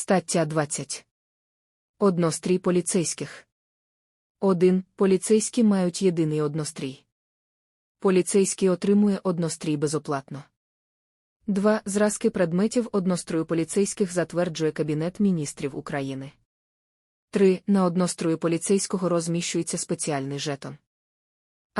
Стаття 20. Однострій поліцейських. 1. Поліцейські мають єдиний однострій. Поліцейський отримує однострій безоплатно. 2. Зразки предметів однострою поліцейських затверджує Кабінет міністрів України. 3. На однострою поліцейського розміщується спеціальний жетон.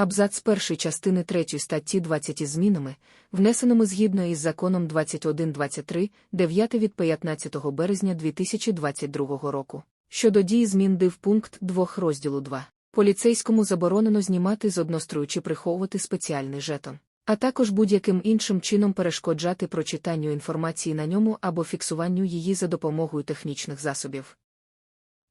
Абзац першої частини 3 статті 20 із змінами, внесеними згідно із законом 2123, 9 від 15 березня 2022 року. Щодо дії змін див пункт 2 розділу 2. Поліцейському заборонено знімати з однострою чи приховувати спеціальний жетон, а також будь-яким іншим чином перешкоджати прочитанню інформації на ньому або фіксуванню її за допомогою технічних засобів.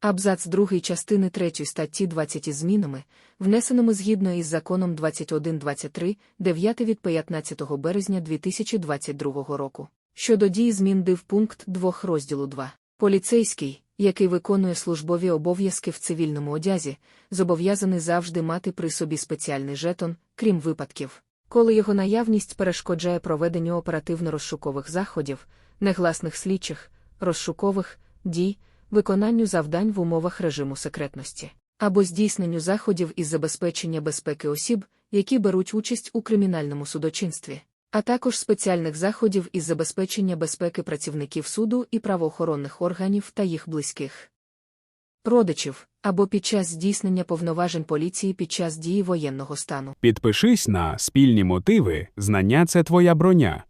Абзац 2 частини 3 статті 20 змінами, внесеними згідно із законом 2123, 9 від 15 березня 2022 року. Щодо дії змін див пункт 2 розділу 2. Поліцейський, який виконує службові обов'язки в цивільному одязі, зобов'язаний завжди мати при собі спеціальний жетон, крім випадків, коли його наявність перешкоджає проведенню оперативно-розшукових заходів, негласних слідчих, розшукових дій, виконанню завдань в умовах режиму секретності, або здійсненню заходів із забезпечення безпеки осіб, які беруть участь у кримінальному судочинстві, а також спеціальних заходів із забезпечення безпеки працівників суду і правоохоронних органів та їх близьких. Родичів або під час здійснення повноважень поліції під час дії воєнного стану. Підпишись на спільні мотиви, знання це твоя броня.